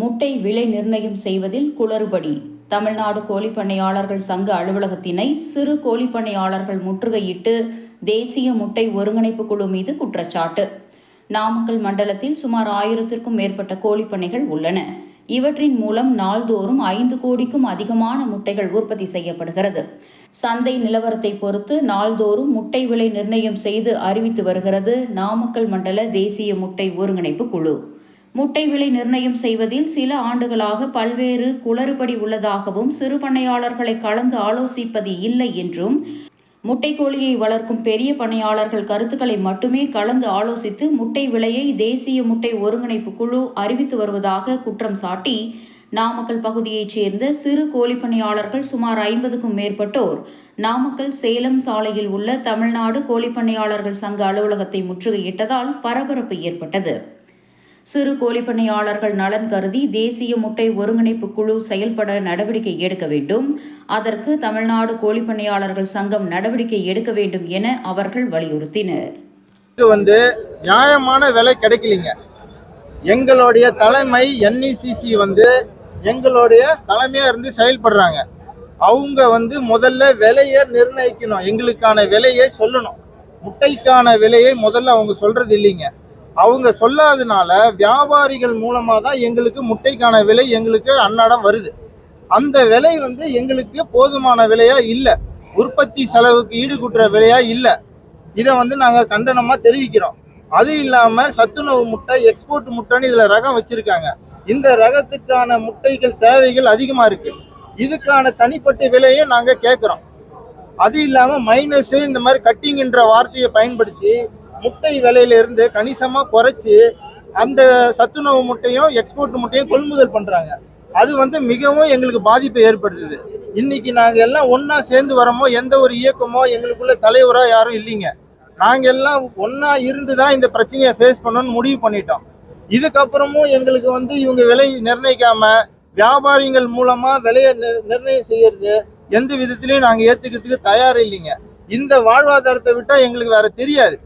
முட்டை விலை நிர்ணயம் செய்வதில் குளறுபடி. தமிழ்நாடு கோழிப்பண்ணையாளர்கள் சங்க அலுவலகத்தினை சிறு கோழிப்பண்ணையாளர்கள் முற்றுகையிட்டு தேசிய முட்டை ஒருங்கிணைப்பு குழு மீது குற்றச்சாட்டு. நாமக்கல் மண்டலத்தில் சுமார் ஆயிரத்திற்கும் மேற்பட்ட கோழிப்பண்ணைகள் உள்ளன. இவற்றின் மூலம் நாள்தோறும் ஐந்து கோடிக்கும் அதிகமான முட்டைகள் உற்பத்தி செய்யப்படுகிறது. சந்தை நிலவரத்தை பொறுத்து நாள்தோறும் முட்டை விலை நிர்ணயம் செய்து அறிவித்து வருகிறது நாமக்கல் மண்டல தேசிய முட்டை ஒருங்கிணைப்பு குழு. முட்டை விலை நிர்ணயம் செய்வதில் சில ஆண்டுகளாக பல்வேறு குளறுபடி உள்ளதாகவும் சிறு பண்ணையாளர்களை கலந்து ஆலோசிப்பது இல்லை என்றும் முட்டைக்கோழியை வளர்க்கும் பெரிய பண்ணையாளர்கள் கருத்துக்களை மட்டுமே கலந்து ஆலோசித்து முட்டை விலையை தேசிய முட்டை ஒருங்கிணைப்பு குழு அறிவித்து வருவதாக குற்றம் சாட்டி நாமக்கல் பகுதியைச் சேர்ந்த சிறு கோழிப்பண்ணையாளர்கள் சுமார் ஐம்பதுக்கும் மேற்பட்டோர் நாமக்கல் சேலம் சாலையில் உள்ள தமிழ்நாடு கோழிப்பண்ணையாளர்கள் சங்க அலுவலகத்தை முற்றுகையிட்டதால் பரபரப்பு ஏற்பட்டது. சிறு கோழிப்பண்ணையாளர்கள் நலன் கருதி தேசிய முட்டை ஒருங்கிணைப்பு குழு செயல்பட நடவடிக்கை எடுக்க வேண்டும். அதற்கு தமிழ்நாடு கோழிப்பண்ணையாளர்கள் சங்கம் நடவடிக்கை எடுக்க வேண்டும் என அவர்கள் வலியுறுத்தினர். வந்து நியாயமான விலை கிடைக்கலிங்க. எங்களுடைய தலைமை என்இசிசி வந்து எங்களுடைய தலைமையா இருந்து செயல்படுறாங்க. அவங்க வந்து முதல்ல விலையை நிர்ணயிக்கணும். எங்களுக்கான விலையை சொல்லணும். முட்டைக்கான விலையை முதல்ல அவங்க சொல்றது இல்லைங்க. அவங்க சொல்லாதனால வியாபாரிகள் மூலமாக தான் எங்களுக்கு முட்டைக்கான விலை எங்களுக்கு அன்னாடம் வருது. அந்த விலை வந்து எங்களுக்கு போதுமான விலையா இல்லை. உற்பத்தி செலவுக்கு ஈடுகட்டுற விலையா இல்லை. இதை வந்து நாங்கள் கண்டனமாக தெரிவிக்கிறோம். அது இல்லாமல் சத்துணவு முட்டை எக்ஸ்போர்ட் முட்டைன்னு இதில் ரகம் வச்சுருக்காங்க. இந்த ரகத்துக்கான முட்டைகள் தேவைகள் அதிகமாக இருக்குது இதுக்கான தனிப்பட்ட விலையும் நாங்கள் கேட்குறோம் அது இல்லாமல் மைனஸு இந்த மாதிரி கட்டிங்கின்ற வார்த்தையை பயன்படுத்தி முட்டை விலையில இருந்து குறைச்சி அந்த சத்துணவு முட்டையும் எக்ஸ்போர்ட் முட்டையும் கொள்முதல் பண்ணுறாங்க அது வந்து மிகவும் எங்களுக்கு பாதிப்பை ஏற்படுத்துது. இன்னைக்கு நாங்கள் எல்லாம் ஒன்றா சேர்ந்து வரோமோ எந்த ஒரு இயக்கமோ எங்களுக்குள்ள தலைவராக யாரும் இல்லைங்க. நாங்கள் எல்லாம் ஒன்றா இருந்து தான் இந்த பிரச்சனையை ஃபேஸ் பண்ணணும்னு முடிவு பண்ணிட்டோம். இதுக்கப்புறமும் எங்களுக்கு வந்து இவங்க விலை நிர்ணயிக்காம வியாபாரிகள் மூலமாக விலையை நிர்ணயம் செய்யறது எந்த விதத்திலையும் நாங்கள் ஏற்றுக்கிறதுக்கு தயார் இல்லைங்க. இந்த வாழ்வாதாரத்தை விட்டால் எங்களுக்கு வேற தெரியாது.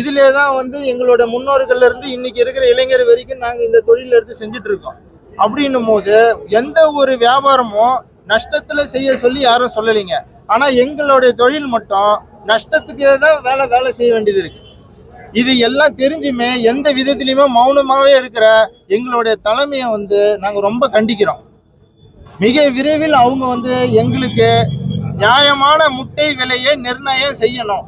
இதிலே தான் வந்து எங்களோட முன்னோர்கள்ல இருந்து இன்னைக்கு இருக்கிற இளைஞர் வரைக்கும் நாங்கள் இந்த தொழில எடுத்து செஞ்சுட்டு இருக்கோம். அப்படின்னும் போது எந்த ஒரு வியாபாரமும் நஷ்டத்துல செய்ய சொல்லி யாரும் சொல்லலைங்க. ஆனா எங்களுடைய தொழில் மட்டும் நஷ்டத்துக்கே தான் வேலை வேலை செய்ய வேண்டியது இருக்கு. இது எல்லாம் தெரிஞ்சுமே எந்த விதத்திலையுமே மௌனமாவே இருக்கிற எங்களுடைய தலைமையை வந்து நாங்கள் ரொம்ப கண்டிக்கிறோம். மிக விரைவில் அவங்க வந்து எங்களுக்கு நியாயமான முட்டை விலையை நிர்ணயம் செய்யணும்.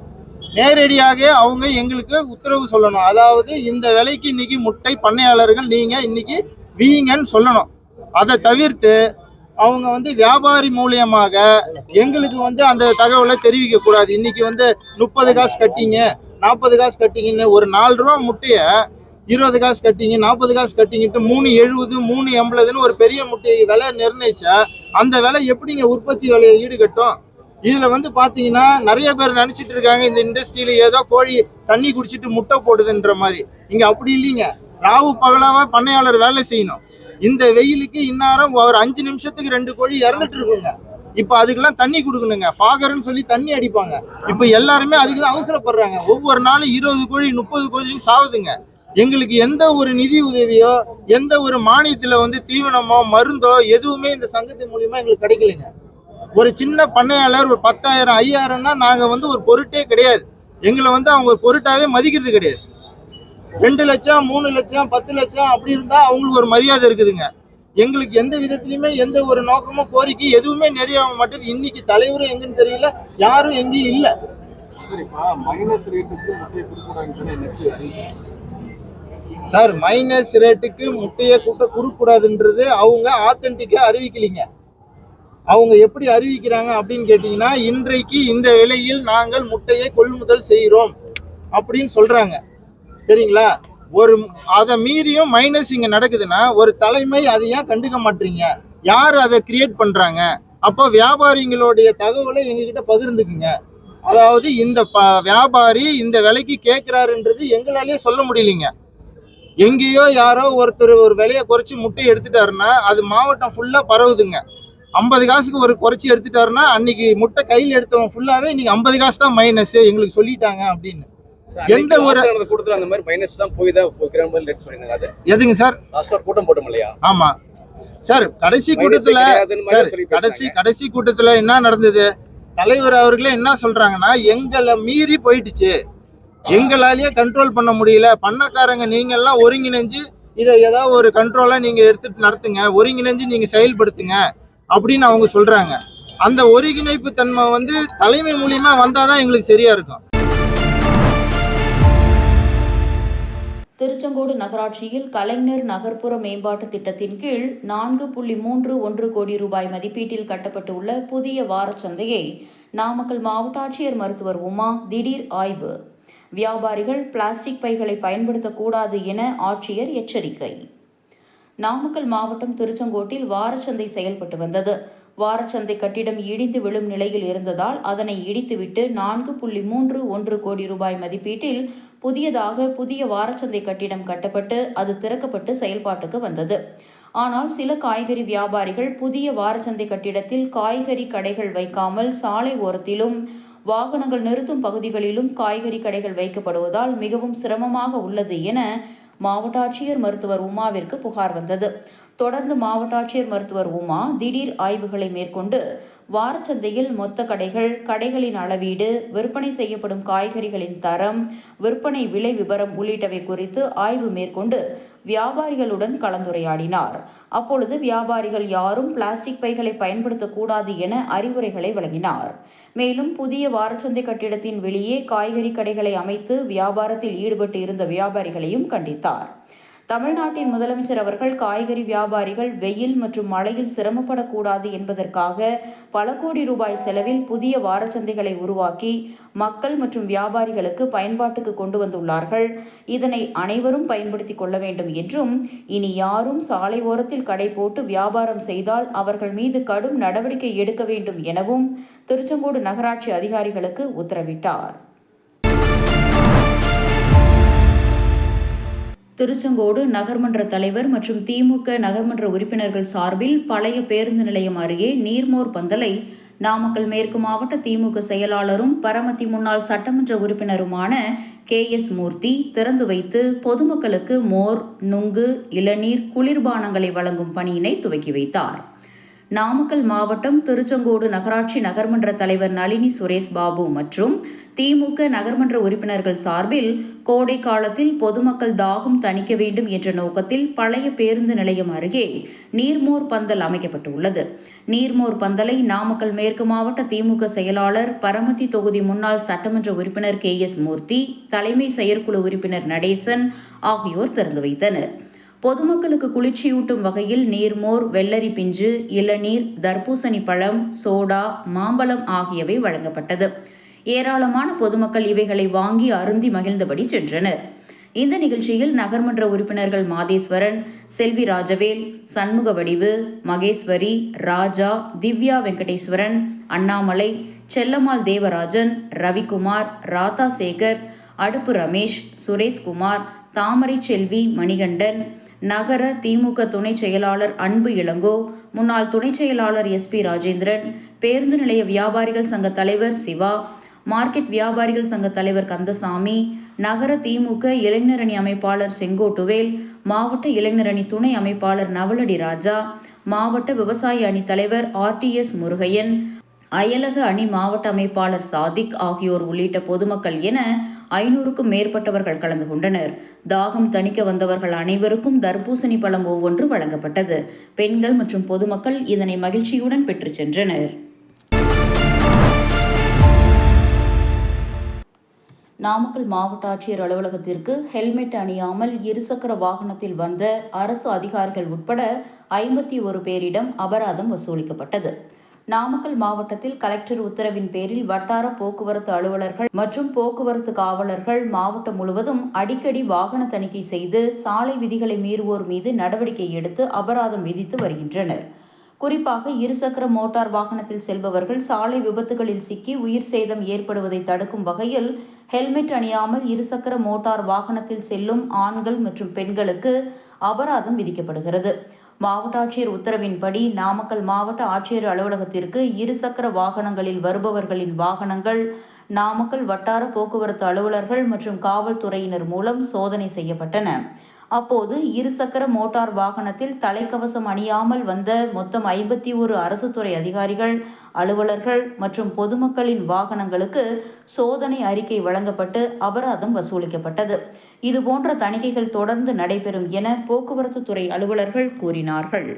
நேரடியாக அவங்க எங்களுக்கு உத்தரவு சொல்லணும். அதாவது இந்த விலைக்கு இன்னைக்கு முட்டை பண்ணையாளர்கள் நீங்க இன்னைக்கு வீங்கன்னு சொல்லணும். அதை தவிர்த்து அவங்க வந்து வியாபாரி மூலியமாக எங்களுக்கு வந்து அந்த தகவலை தெரிவிக்க கூடாது. இன்னைக்கு வந்து முப்பது காசு கட்டிங்க நாற்பது காசு கட்டிங்கன்னு ஒரு நாலு ரூபா முட்டைய இருபது காசு கட்டிங்க நாற்பது காசு கட்டிங்கிட்டு மூணு எழுபது மூணு எண்பதுன்னு ஒரு பெரிய முட்டை விலை நிர்ணயிச்சா அந்த விலை எப்படிங்க உற்பத்தி விலையை ஈடுகட்டும்? இதுல வந்து பாத்தீங்கன்னா நிறைய பேர் நினைச்சிட்டு இருக்காங்க இந்த இண்டஸ்ட்ரியில ஏதோ கோழி தண்ணி குடிச்சிட்டு முட்டை போடுதுன்ற மாதிரி. இங்க அப்படி இல்லைங்க. ராவு பகலாவா பண்ணையாளர் வேலை செய்யணும். இந்த வெயிலுக்கு இந்நேரம் ஒரு அஞ்சு நிமிஷத்துக்கு ரெண்டு கோழி இறந்துட்டு இருக்குங்க. இப்ப அதுக்கெல்லாம் தண்ணி கொடுக்கணுங்க. ஃபாகர்னு சொல்லி தண்ணி அடிப்பாங்க. இப்ப எல்லாருமே அதுக்கு தான் அவசரப்படுறாங்க. ஒவ்வொரு நாளும் இருபது கோழி முப்பது கோழியும் சாவுதுங்க. எங்களுக்கு எந்த ஒரு நிதி உதவியோ எந்த ஒரு மானியத்துல வந்து தீவனமோ மருந்தோ எதுவுமே இந்த சங்கத்தின் மூலியமா எங்களுக்கு கிடைக்கலைங்க. ஒரு சின்ன பண்ணையாளர் ஒரு பத்தாயிரம் ஐயாயிரம்னா நாங்க வந்து ஒரு பொருட்டே கிடையாது. எங்களை வந்து அவங்க பொருட்டாவே மதிக்கிறது கிடையாது. ரெண்டு லட்சம் மூணு லட்சம் பத்து லட்சம் அப்படி இருந்தா அவங்களுக்கு ஒரு மரியாதை இருக்குதுங்க. எங்களுக்கு எந்த விதத்திலுமே எந்த ஒரு நோக்கமும் கோரிக்கை எதுவுமே நிறைய மாட்டேது. இன்னைக்கு தலைவரும் எங்கன்னு தெரியல யாரும் எங்கேயும் இல்ல. சார் மைனஸ் ரேட்டுக்கு முட்டையை கூட்ட கொடுக்கூடாதுன்றது அவங்க ஆத்தென்டிக்கா அறிவிக்கலைங்க. அவங்க எப்படி அறிவிக்கிறாங்க அப்படின்னு கேட்டிங்கன்னா இன்றைக்கு இந்த விலையில் நாங்கள் முட்டையை கொள்முதல் செய்கிறோம் அப்படின்னு சொல்கிறாங்க சரிங்களா? ஒரு அதை மீறியும் மைனஸ் இங்கே நடக்குதுன்னா ஒரு தலைமை அதை ஏன் கண்டுக்க மாட்டீங்க? யார் அதை கிரியேட் பண்ணுறாங்க அப்போ வியாபாரிங்களுடைய தகவலை எங்ககிட்ட பகிர்ந்துக்குங்க. அதாவது இந்த ப- வியாபாரி இந்த விலைக்கு கேட்குறாருன்றது எங்களாலேயே சொல்ல முடியலைங்க. எங்கேயோ யாரோ ஒருத்தர் ஒரு விலையை குறைச்சி முட்டை எடுத்துட்டாருன்னா அது மாவட்டம் ஃபுல்லாக பரவுதுங்க. ஐம்பது காசுக்கு ஒரு குறைச்சி எடுத்துட்டாருன்னா அன்னைக்கு முட்டை கையில் எடுத்தவன் ஃபுல்லாவே இன்னைக்கு ஐம்பது காசு தான் மைனஸ் எங்களுக்கு சொல்லிட்டாங்க அப்படின்னு. எந்த ஒரு- கூட்டத்துல அந்த மாதிரி மைனஸ் தான் போய் தான் மாதிரி லெட் அது எதுங்க சார்? லாஸ்ட் கூட்டம் போட்டோம் இல்லையா? ஆமா. சார் கடைசி கூட்டத்துல கடைசி. கடைசி கூட்டத்துல என்ன நடந்தது? தலைவர் அவர்களே என்ன சொல்றாங்கன்னா எங்களை மீறி போயிடுச்சு. எங்களாலேயே கண்ட்ரோல் பண்ண முடியல. பண்ணக்காரங்க நீங்க எல்லாம் ஒருங்கிணைஞ்சு இதை ஏதாவது ஒரு கண்ட்ரோலா நீங்க எடுத்துட்டு நடத்துங்க. ஒருங்கிணைஞ்சு நீங்க செயல்படுத்துங்க. அப்படின்னு அவங்க சொல்றாங்க. அந்த ஒருங்கிணைப்பு தன்மை வந்து தலைமை மூலியமா வந்தாதான் எங்களுக்கு சரியா இருக்கும். திருச்செங்கோடு நகராட்சியில் கலைஞர் நகர்ப்புற மேம்பாட்டு திட்டத்தின் கீழ் நான்கு புள்ளி மூன்று ஒன்று கோடி ரூபாய் மதிப்பீட்டில் கட்டப்பட்டுள்ள புதிய வாரச்சந்தையை நாமக்கல் மாவட்ட ஆட்சியர் மருத்துவர் உமா திடீர் ஆய்வு. வியாபாரிகள் பிளாஸ்டிக் பைகளை பயன்படுத்தக்கூடாது என ஆட்சியர் எச்சரிக்கை. நாமக்கல் மாவட்டம் திருச்செங்கோட்டில் வாரச்சந்தை செயல்பட்டு வந்தது. வாரச்சந்தை கட்டிடம் இடிந்து விழும் நிலையில் இருந்ததால் அதனை இடித்துவிட்டு நான்கு புள்ளி மூன்று ஒன்று கோடி ரூபாய் மதிப்பீட்டில் புதியதாக புதிய வாரச்சந்தை கட்டிடம் கட்டப்பட்டு அது திறக்கப்பட்டு செயல்பாட்டுக்கு வந்தது. ஆனால் சில காய்கறி வியாபாரிகள் புதிய வாரச்சந்தை கட்டிடத்தில் காய்கறி கடைகள் வைக்காமல் சாலை ஓரத்திலும் வாகனங்கள் நிறுத்தும் பகுதிகளிலும் காய்கறி கடைகள் வைக்கப்படுவதால் மிகவும் சிரமமாக உள்ளது என மாவட்ட ஆட்சியர் மருத்துவர் உமாவிற்கு புகார் வந்தது. தொடர்ந்து மாவட்ட ஆட்சியர் மருத்துவர் உமா திடீர் ஆய்வுகளை மேற்கொண்டு வாரச்சந்தையில் மொத்த கடைகள் கடைகளின் அளவீடு விற்பனை செய்யப்படும் காய்கறிகளின் தரம் விற்பனை விலை விவரம் உள்ளிட்டவை குறித்து ஆய்வு மேற்கொண்டு வியாபாரிகளுடன் கலந்துரையாடினார். அப்பொழுது வியாபாரிகள் யாரும் பிளாஸ்டிக் பைகளை பயன்படுத்தக்கூடாது என அறிவுரைகளை வழங்கினார். மேலும் புதிய வாரச்சந்தை கட்டிடத்தின் வெளியே காய்கறி கடைகளை அமைத்து வியாபாரத்தில் ஈடுபட்டு இருந்த வியாபாரிகளையும் கண்டித்தார். தமிழ்நாட்டின் முதலமைச்சர் அவர்கள் காய்கறி வியாபாரிகள் வெயில் மற்றும் மழையில் சிரமப்படக்கூடாது என்பதற்காக பல கோடி ரூபாய் செலவில் புதிய வாரச்சந்தைகளை உருவாக்கி மக்கள் மற்றும் வியாபாரிகளுக்கு பயன்பாட்டுக்கு கொண்டு வந்துள்ளார்கள். இதனை அனைவரும் பயன்படுத்திக் கொள்ள வேண்டும் என்றும் இனி யாரும் சாலை ஓரத்தில் கடை போட்டு வியாபாரம் செய்தால் அவர்கள் மீது கடும் நடவடிக்கை எடுக்க வேண்டும் எனவும் திருச்செங்கோடு நகராட்சி அதிகாரிகளுக்கு உத்தரவிட்டார். திருச்செங்கோடு நகர்மன்ற தலைவர் மற்றும் திமுக நகர்மன்ற உறுப்பினர்கள் சார்பில் பழைய பேருந்து நிலையம் அருகே நீர்மோர் பந்தலை நாமக்கல் மேற்கு மாவட்ட திமுக செயலாளரும் பரமத்தி முன்னாள் சட்டமன்ற உறுப்பினருமான கே எஸ் மூர்த்தி திறந்து வைத்து பொதுமக்களுக்கு மோர் நுங்கு இளநீர் குளிர்பானங்களை வழங்கும் பணியினை துவக்கி வைத்தார். நாமக்கல் மாவட்டம் திருச்செங்கோடு நகராட்சி நகர்மன்ற தலைவர் நளினி சுரேஷ் பாபு மற்றும் திமுக நகர்மன்ற உறுப்பினர்கள் சார்பில் கோடை காலத்தில் பொதுமக்கள் தாகம் தணிக்க வேண்டும் என்ற நோக்கத்தில் பழைய பேருந்து நிலையம் அருகே நீர்மோர் பந்தல் அமைக்கப்பட்டுள்ளது. நீர்மோர் பந்தலை நாமக்கல் மேற்கு மாவட்ட திமுக செயலாளர் பரமத்தி தொகுதி முன்னாள் சட்டமன்ற உறுப்பினர் கே எஸ் மூர்த்தி தலைமை செயற்குழு உறுப்பினர் நடேசன் ஆகியோர் திறந்து வைத்தனர். பொதுமக்களுக்கு குளிர்ச்சியூட்டும் வகையில் நீர்மோர் வெள்ளரி பிஞ்சு இளநீர் தர்பூசணி பழம் சோடா மாம்பழம் ஆகியவை வழங்கப்பட்டது. ஏராளமான பொதுமக்கள் இவைகளை வாங்கி அருந்தி மகிழ்ந்தபடி சென்றனர். இந்த நிகழ்ச்சியில் நகர்மன்ற உறுப்பினர்கள் மாதேஸ்வரன் செல்வி ராஜவேல் சண்முக வடிவு மகேஸ்வரி ராஜா திவ்யா வெங்கடேஸ்வரன் அண்ணாமலை செல்லம்மாள் தேவராஜன் ரவிக்குமார் ராதா சேகர் அடுப்பு ரமேஷ் சுரேஷ்குமார் தாமரை செல்வி மணிகண்டன் நகர திமுக துணை செயலாளர் அன்பு இளங்கோ முன்னாள் துணை செயலாளர் எஸ் பி ராஜேந்திரன் பேருந்து நிலைய வியாபாரிகள் சங்க தலைவர் சிவா மார்க்கெட் வியாபாரிகள் சங்க தலைவர் கந்தசாமி நகர திமுக இளைஞரணி அமைப்பாளர் செங்கோட்டுவேல் மாவட்ட இளைஞரணி துணை அமைப்பாளர் நவலடி ராஜா மாவட்ட விவசாய அணி தலைவர் ஆர்டிஎஸ் முருகையன் அயலக அணி மாவட்ட அமைப்பாளர் சாதிக் ஆகியோர் உள்ளிட்ட பொதுமக்கள் என ஐநூறுக்கும் மேற்பட்டவர்கள் கலந்து கொண்டனர். தாகம் தணிக்க வந்தவர்கள் அனைவருக்கும் தர்பூசணி பழம் ஒவ்வொன்று வழங்கப்பட்டது. பெண்கள் மற்றும் பொதுமக்கள் இதனை மகிழ்ச்சியுடன் பெற்றுச் சென்றனர். நாமக்கல் மாவட்ட ஆட்சியர் அலுவலகத்திற்கு ஹெல்மெட் அணியாமல் இருசக்கர வாகனத்தில் வந்த அரசு அதிகாரிகள் உட்பட ஐம்பத்தி ஒரு பேரிடம் அபராதம் வசூலிக்கப்பட்டது. நாமக்கல் மாவட்டத்தில் கலெக்டர் உத்தரவின் பேரில் வட்டார போக்குவரத்து அலுவலர்கள் மற்றும் போக்குவரத்து காவலர்கள் மாவட்டம் முழுவதும் அடிக்கடி வாகன தணிக்கை செய்து சாலை விதிகளை மீறுவோர் மீது நடவடிக்கை எடுத்து அபராதம் விதித்து வருகின்றனர். குறிப்பாக இருசக்கர மோட்டார் வாகனத்தில் செல்பவர்கள் சாலை விபத்துகளில் சிக்கி உயிர் சேதம் ஏற்படுவதை தடுக்கும் வகையில் ஹெல்மெட் அணியாமல் இருசக்கர மோட்டார் வாகனத்தில் செல்லும் ஆண்கள் மற்றும் பெண்களுக்கு அபராதம் விதிக்கப்படுகிறது. மாவட்ட ஆட்சியர் உத்தரவின்படி நாமக்கல் மாவட்ட ஆட்சியர் அலுவலகத்திற்கு இருசக்கர வாகனங்களில் வருபவர்களின் வாகனங்கள் நாமக்கல் வட்டார போக்குவரத்து அலுவலர்கள் மற்றும் காவல்துறையினர் மூலம் சோதனை செய்யப்பட்டன. அப்போது இருசக்கர மோட்டார் வாகனத்தில் தலைக்கவசம் அணியாமல் வந்த மொத்தம் ஐம்பத்தி ஒரு அரசு துறை அதிகாரிகள் அலுவலர்கள் மற்றும் பொதுமக்களின் வாகனங்களுக்கு சோதனை அறிக்கை வழங்கப்பட்டு அபராதம் வசூலிக்கப்பட்டது. இதுபோன்ற தணிக்கைகள் தொடர்ந்து நடைபெறும் என போக்குவரத்து துறை அலுவலர்கள் கூறினார்கள்.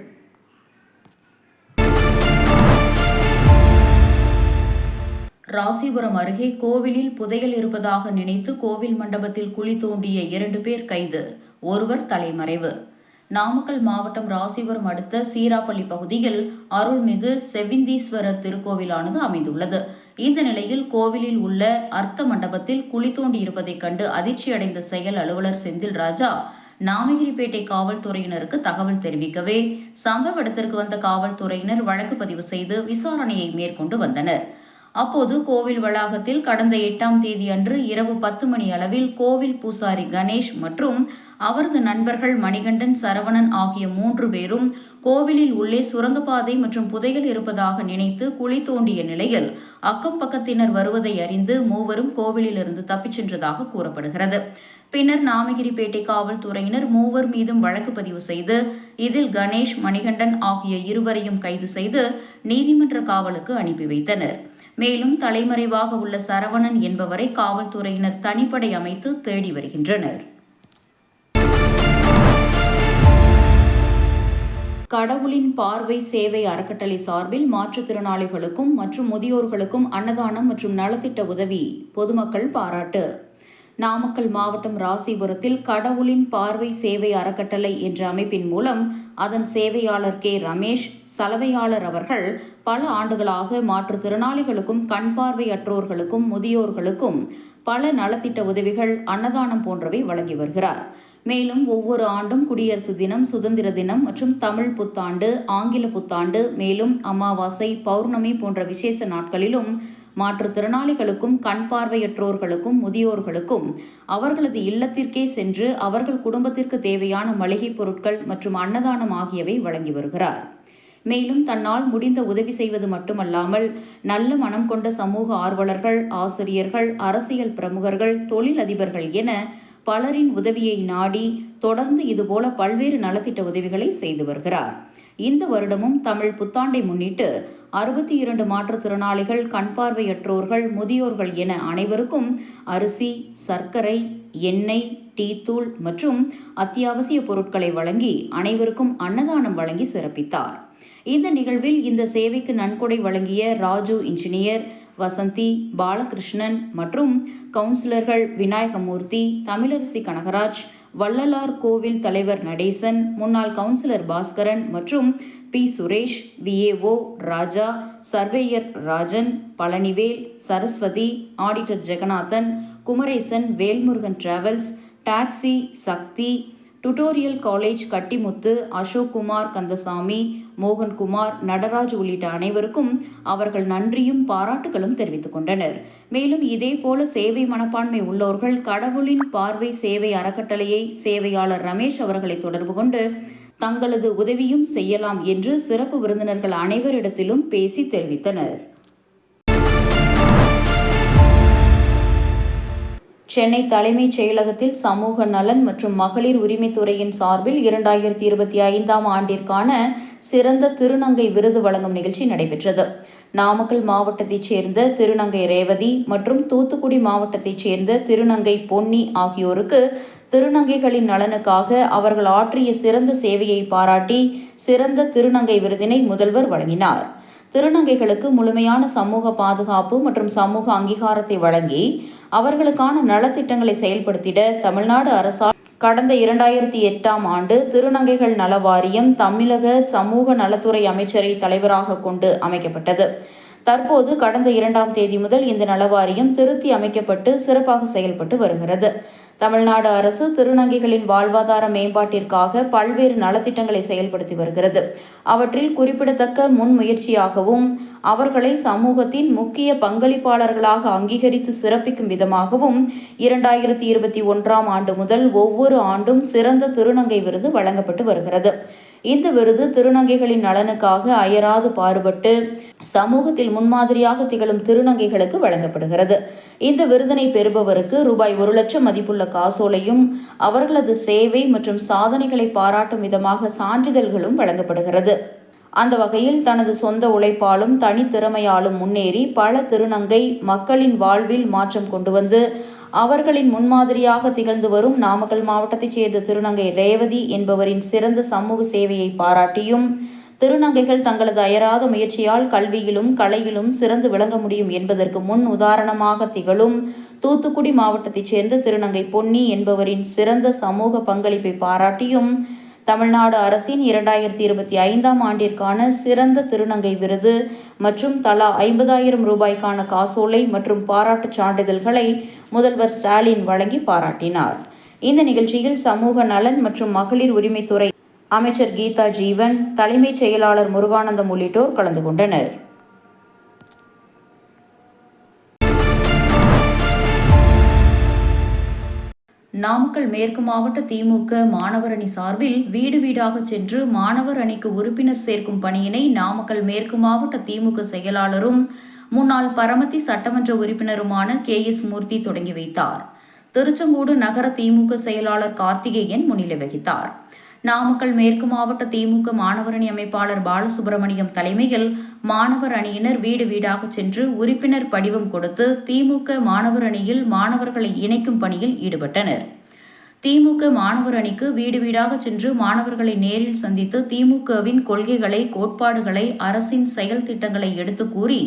ராசிபுரம் அருகே கோவிலில் புதையல் இருப்பதாக நினைத்து கோவில் மண்டபத்தில் குழி தோண்டிய இரண்டு பேர் கைது. ஒருவர் தலைமறைவு. நாமக்கல் மாவட்டம் ராசிபுரம் அடுத்த சீராப்பள்ளி பகுதியில் அருள்மிகு செவிந்தீஸ்வரர் திருக்கோவிலானது அமைந்துள்ளது. இந்த நிலையில் கோவிலில் உள்ள அர்த்த மண்டபத்தில் குழி தோண்டி இருப்பதைக் கண்டு அதிர்ச்சியடைந்த செயல் அலுவலர் செந்தில் ராஜா நாமகிரிப்பேட்டை காவல்துறையினருக்கு தகவல் தெரிவிக்கவே சம்பவ இடத்திற்கு வந்த காவல்துறையினர் வழக்கு பதிவு செய்து விசாரணையை மேற்கொண்டு வந்தனர். அப்போது கோவில் வளாகத்தில் கடந்த எட்டாம் தேதி அன்று இரவு பத்து மணி அளவில் கோவில் பூசாரி கணேஷ் மற்றும் அவரது நண்பர்கள் மணிகண்டன் சரவணன் ஆகிய மூன்று பேரும் கோவிலில் உள்ளே சுரங்கப்பாதை மற்றும் புதையல் இருப்பதாக நினைத்து குழி தோண்டிய நிலையில் அக்கம் பக்கத்தினர் வருவதை அறிந்து மூவரும் கோவிலிலிருந்து தப்பிச் சென்றதாக கூறப்படுகிறது. பின்னர் நாமகிரிப்பேட்டை காவல்துறையினர் மூவர் மீதும் வழக்கு பதிவு செய்து இதில் கணேஷ் மணிகண்டன் ஆகிய இருவரையும் கைது செய்து நீதிமன்ற காவலுக்கு அனுப்பி வைத்தனர். மேலும் தலைமறைவாக உள்ள சரவணன் என்பவரை காவல்துறையினர் தனிப்படை அமைத்து தேடி வருகின்றனர். கடவுளின் பார்வை சேவை அறக்கட்டளை சார்பில் மாற்றுத்திறனாளிகளுக்கும் மற்றும் முதியோர்களுக்கும் அன்னதானம் மற்றும் நலத்திட்ட உதவி பொதுமக்கள் பாராட்டு. நாமக்கல் மாவட்டம் ராசிபுரத்தில் கடவுளின் பார்வை சேவை அறக்கட்டளை என்ற அமைப்பின் மூலம் அதன் சேவையாளர் கே. ரமேஷ் சலவையாளர் அவர்கள் பல ஆண்டுகளாக மாற்றுத்திறனாளிகளுக்கும் கண் பார்வையற்றோர்களுக்கும் முதியோர்களுக்கும் பல நலத்திட்ட உதவிகள் அன்னதானம் போன்றவை வழங்கி வருகிறார். மேலும் ஒவ்வொரு ஆண்டும் குடியரசு தினம் சுதந்திர தினம் மற்றும் தமிழ் புத்தாண்டு ஆங்கில புத்தாண்டு மேலும் அமாவாசை பௌர்ணமி போன்ற விசேஷ நாட்களிலும் மாற்றுத்திறனாளிகளுக்கும் கண் பார்வையற்றோர்களுக்கும் முதியோர்களுக்கும் அவர்களது இல்லத்திற்கே சென்று அவர்கள் குடும்பத்திற்கு தேவையான மளிகைப் பொருட்கள் மற்றும் அன்னதானம் ஆகியவை வழங்கி வருகிறார். மேலும் தன்னால் முடிந்த உதவி செய்வது மட்டுமல்லாமல் நல்ல மனம் கொண்ட சமூக ஆர்வலர்கள் ஆசிரியர்கள் அரசியல் பிரமுகர்கள் தொழில் அதிபர்கள் என பலரின் உதவியை நாடி தொடர்ந்து இதுபோல பல்வேறு நலத்திட்ட உதவிகளை செய்து வருகிறார். இந்த வருடமும் தமிழ் புத்தாண்டை முன்னிட்டு அறுபத்தி இரண்டு மாற்றுத்திறனாளிகள் கண்பார்வையற்றோர்கள் முதியோர்கள் என அனைவருக்கும் அரிசி சர்க்கரை எண்ணெய் டீத்தூள் மற்றும் அத்தியாவசிய பொருட்களை வழங்கி அனைவருக்கும் அன்னதானம் வழங்கி சிறப்பித்தார். இந்த நிகழ்வில் இந்த சேவைக்கு நன்கொடை வழங்கிய ராஜு இன்ஜினியர் வசந்தி பாலகிருஷ்ணன் மற்றும் கவுன்சிலர்கள் விநாயகமூர்த்தி தமிழரசி கனகராஜ் வள்ளலார் கோவில் தலைவர் நடேசன் முன்னாள் கவுன்சிலர் பாஸ்கரன் மற்றும் P. Suresh VAO Raja surveyor Rajan Palanivel Saraswathi auditor Jeganathan Kumaresan Velmurugan travels taxi Sakthi tutorial college Kattimuthu Ashokkumar Kandasamy Mohankumar Natraj உள்ளிட்ட அனைவருக்கும் அவர்கள் நன்றியும் பாராட்டுகளும் தெரிவித்துக் கொண்டனர். மேலும் இதேபோல சேவை மனப்பான்மை உள்ளோர்கள் கடவுளின் பார்வை சேவை அறக்கட்டளையை சேவையாளர் ரமேஷ் அவர்களை தொடர்பு கொண்டு தங்களது உதவியும் செய்யலாம் என்று சிறப்பு விருந்தினர்கள் அனைவரிடத்திலும் பேசி தெரிவித்தனர். சென்னை தலைமைச் செயலகத்தில் சமூக நலன் மற்றும் மகளிர் உரிமைத்துறையின் சார்பில் இரண்டாயிரத்தி இருபத்தி ஐந்தாம் ஆண்டிற்கான சிறந்த திருநங்கை விருது வழங்கும் நிகழ்ச்சி நடைபெற்றது. நாமக்கல் மாவட்டத்தைச் சேர்ந்த திருநங்கை ரேவதி மற்றும் தூத்துக்குடி மாவட்டத்தைச் சேர்ந்த திருநங்கை பொன்னி ஆகியோருக்கு திருநங்கைகளின் நலனுக்காக அவர்கள் ஆற்றிய சிறந்த சேவையை பாராட்டி சிறந்த திருநங்கை விருதினை முதல்வர் வழங்கினார். திருநங்கைகளுக்கு முழுமையான சமூக பாதுகாப்பு மற்றும் சமூக அங்கீகாரத்தை வழங்கி அவர்களுக்கான நலத்திட்டங்களை செயல்படுத்திட தமிழ்நாடு அரசால் கடந்த இரண்டாயிரத்தி எட்டாம் ஆண்டு திருநங்கைகள் நல வாரியம் தமிழக சமூக நலத்துறை அமைச்சரை தலைவராக கொண்டு அமைக்கப்பட்டது. தற்போது கடந்த இரண்டாம் தேதி முதல் இந்த நலவாரியம் திருத்தி அமைக்கப்பட்டு சிறப்பாக செயல்பட்டு வருகிறது. தமிழ்நாடு அரசு திருநங்கைகளின் வாழ்வாதார மேம்பாட்டிற்காக பல்வேறு நலத்திட்டங்களை செயல்படுத்தி வருகிறது. அவற்றில் குறிப்பிடத்தக்க முன்முயற்சியாகவும் அவர்களை சமூகத்தின் முக்கிய பங்களிப்பாளர்களாக அங்கீகரித்து சிறப்பிக்கும் விதமாகவும் இரண்டாயிரத்தி இருபத்தி ஒன்றாம் ஆண்டு முதல் ஒவ்வொரு ஆண்டும் சிறந்த திருநங்கை விருது வழங்கப்பட்டு வருகிறது. இந்த விருது திருநங்கைகளின் நலனுக்காக அயராது பாடுபட்டு சமூகத்தில் முன்மாதிரியாக திகழும் திருநங்கைகளுக்கு வழங்கப்படுகிறது. இந்த விருதினை பெறுபவருக்கு ரூபாய் ஒரு லட்சம் மதிப்புள்ள காசோலையும் அவர்களது சேவை மற்றும் சாதனைகளை பாராட்டும் விதமாக சான்றிதழ்களும் வழங்கப்படுகிறது. அந்த வகையில் தனது சொந்த உழைப்பாலும் தனித்திறமையாலும் முன்னேறி பல திருநங்கை மக்களின் வாழ்வில் மாற்றம் கொண்டு வந்து அவர்களின் முன்மாதிரியாக திகழ்ந்து வரும் நாமக்கல் மாவட்டத்தைச் சேர்ந்த திருநங்கை ரேவதி என்பவரின் சிறந்த சமூக சேவையை பாராட்டியும் திருநங்கைகள் தங்களது அயராத முயற்சியால் கல்வியிலும் கலையிலும் சிறந்து விளங்க முடியும் என்பதற்கு முன் உதாரணமாக திகழும் தூத்துக்குடி மாவட்டத்தைச் சேர்ந்த திருநங்கை பொன்னி என்பவரின் சிறந்த சமூக பங்களிப்பை பாராட்டியும் தமிழ்நாடு அரசின் இரண்டாயிரத்தி இருபத்தி ஐந்தாம் ஆண்டிற்கான சிறந்த திருநங்கை விருது மற்றும் தலா ஐம்பதாயிரம் ரூபாய்க்கான காசோலை மற்றும் பாராட்டுச் சான்றிதழ்களை முதல்வர் ஸ்டாலின் வழங்கி பாராட்டினார். இந்த நிகழ்ச்சியில் சமூக நலன் மற்றும் மகளிர் உரிமைத்துறை அமைச்சர் கீதா ஜீவன் தலைமைச் செயலாளர் முருகானந்தம் உள்ளிட்டோர் கலந்து கொண்டனர். நாமக்கல் மேற்கு மாவட்ட திமுக மாணவர் அணி சார்பில் வீடு வீடாக சென்று மாணவர் அணிக்கு உறுப்பினர் சேர்க்கும் பணியினை நாமக்கல் மேற்கு மாவட்ட திமுக செயலாளரும் முன்னாள் பரமத்தி சட்டமன்ற உறுப்பினருமான கே எஸ் மூர்த்தி தொடங்கி வைத்தார். திருச்செங்கோடு நகர திமுக செயலாளர் கார்த்திகேயன் முன்னிலை வகித்தார். நாமக்கல் மேற்கு மாவட்ட திமுக மாணவர் அணி அமைப்பாளர் பாலசுப்பிரமணியம் தலைமையில் மாணவர் அணியினர் வீடு வீடாக சென்று உறுப்பினர் படிவம் கொடுத்து திமுக மாணவர் அணியில் மாணவர்களை இணைக்கும் பணியில் ஈடுபட்டனர். திமுக மாணவர் அணிக்கு வீடு வீடாக சென்று மாணவர்களை நேரில் சந்தித்து திமுகவின் கொள்கைகளை கோட்பாடுகளை அரசின் செயல் திட்டங்களை எடுத்து கூறி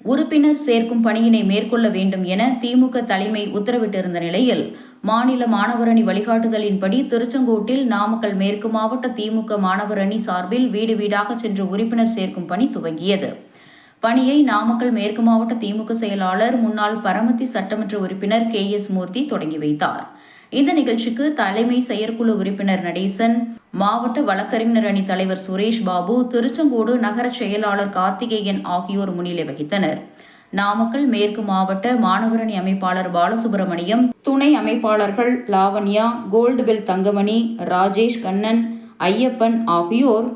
உறுப்பினர் சேர்க்கும் பணியினை மேற்கொள்ள வேண்டும் என திமுக தலைமை உத்தரவிட்டிருந்த நிலையில் மாநில மாணவரணி வழிகாட்டுதலின்படி திருச்செங்கோட்டில் நாமக்கல் மேற்கு மாவட்ட திமுக மாணவர் அணி சார்பில் வீடு வீடாக சென்று உறுப்பினர் சேர்க்கும் பணி துவங்கியது. பணியை நாமக்கல் மேற்கு மாவட்ட திமுக செயலாளர் முன்னாள் பரமத்தி சட்டமன்ற உறுப்பினர் கே எஸ் மூர்த்தி தொடங்கி வைத்தார். இந்த நிகழ்ச்சிக்கு தலைமை செயற்குழு உறுப்பினர் நடேசன் மாவட்ட வழக்கறிஞர் அணி தலைவர் சுரேஷ் பாபு திருச்செங்கோடு நகர செயலாளர் கார்த்திகேயன் ஆகியோர் முன்னிலை வகித்தனர். நாமக்கல் மேற்கு மாவட்ட மாணவரணி அமைப்பாளர் பாலசுப்பிரமணியம் துணை அமைப்பாளர்கள் லாவண்யா கோல்டுபெல் தங்கமணி ராஜேஷ் கண்ணன் ஐயப்பன் ஆகியோர்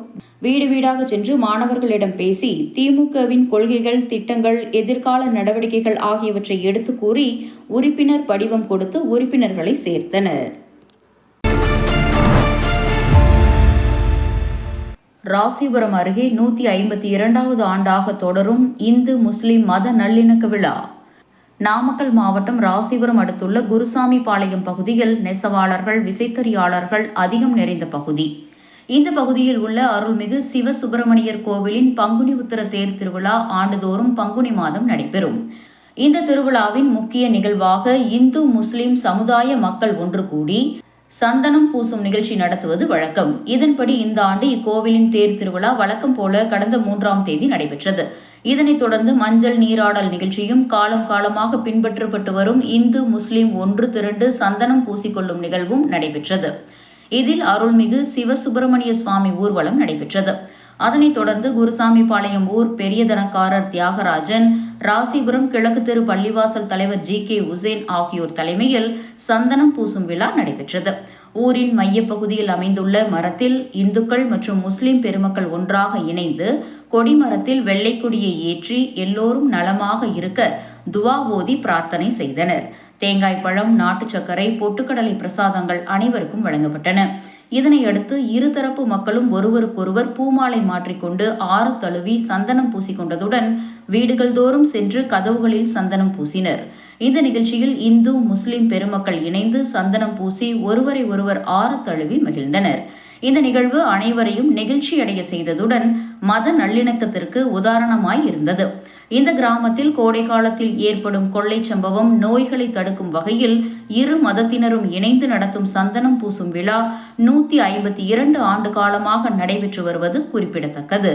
வீடு வீடாக சென்று மாணவர்களிடம் பேசி திமுகவின் கொள்கைகள் திட்டங்கள் எதிர்கால நடவடிக்கைகள் ஆகியவற்றை எடுத்து கூறி உறுப்பினர் படிவம் கொடுத்து உறுப்பினர்களை சேர்த்தனர். ராசிபுரம் அருகே நூற்றி ஐம்பத்தி இரண்டாவது ஆண்டாக தொடரும் இந்து முஸ்லிம் மத நல்லிணக்க விழா. நாமக்கல் மாவட்டம் ராசிபுரம் அடுத்துள்ள குருசாமி பாளையம் பகுதியில் நெசவாளர்கள் விசைத்தறியாளர்கள் அதிகம் நிறைந்த பகுதி. இந்த பகுதியில் உள்ள அருள்மிகு சிவ சுப்பிரமணியர் கோவிலின் பங்குனி உத்தர தேர் திருவிழா ஆண்டுதோறும் பங்குனி மாதம் நடைபெறும். இந்த திருவிழாவின் முக்கிய நிகழ்வாக இந்து முஸ்லிம் சமுதாய மக்கள் ஒன்று கூடி சந்தனம் பூசும் நிகழ்ச்சி நடத்துவது வழக்கம். இதன்படி இந்த ஆண்டு இக்கோவிலின் தேர் திருவிழா வழக்கம் போல கடந்த மூன்றாம் தேதி நடைபெற்றது. இதனைத் தொடர்ந்து மஞ்சள் நீராடல் நிகழ்ச்சியும் காலம் காலமாக பின்பற்றப்பட்டு வரும் இந்து முஸ்லிம் ஒன்று திரண்டு சந்தனம் பூசிக்கொள்ளும் நிகழ்வும் நடைபெற்றது. இதில் அருள்மிகு சிவசுப்பிரமணிய சுவாமி ஊர்வலம் நடைபெற்றது. அதனைத் தொடர்ந்து குருசாமி பாளையம் ஊர் பெரியதனக்காரர் தியாகராஜன் ராசிபுரம் கிழக்கு தெரு பள்ளிவாசல் தலைவர் ஜி கே உசேன் ஆகியோர் தலைமையில் சந்தனம் பூசும் விழா நடைபெற்றது. ஊரின் மையப்பகுதியில் அமைந்துள்ள மரத்தில் இந்துக்கள் மற்றும் முஸ்லிம் பெருமக்கள் ஒன்றாக இணைந்து கொடிமரத்தில் வெள்ளைக்கொடியை ஏற்றி எல்லோரும் நலமாக இருக்க துவா ஓதி பிரார்த்தனை செய்தனர். தேங்காய் பழம் நாட்டு சர்க்கரை பொட்டுக்கடலை பிரசாதங்கள் அனைவருக்கும் வழங்கப்பட்டன. இதனையடுத்து இருதரப்பு மக்களும் ஒருவருக்கொருவர் பூமாலை மாற்றிக்கொண்டு ஆறு தழுவி சந்தனம் பூசிக்கொண்டதுடன் வீடுகள் தோறும் சென்று கதவுகளில் சந்தனம் பூசினர். இந்த நிகழ்ச்சியில் இந்து முஸ்லிம் பெருமக்கள் இணைந்து சந்தனம் பூசி ஒருவரை ஒருவர் ஆறு தழுவி மகிழ்ந்தனர். இந்த நிகழ்வு அனைவரையும் நெகிழ்ச்சியடைய செய்ததுடன் மத நல்லிணக்கத்திற்கு உதாரணமாய் இருந்தது. இந்த கிராமத்தில் கோடை காலத்தில் ஏற்படும் கொள்ளை சம்பவம் நோய்களை தடுக்கும் வகையில் இரு மதத்தினரும் இணைந்து நடத்தும் சந்தனம் பூசும் விழா நூத்தி ஐம்பத்தி இரண்டு ஆண்டு காலமாக நடைபெற்று வருவது குறிப்பிடத்தக்கது.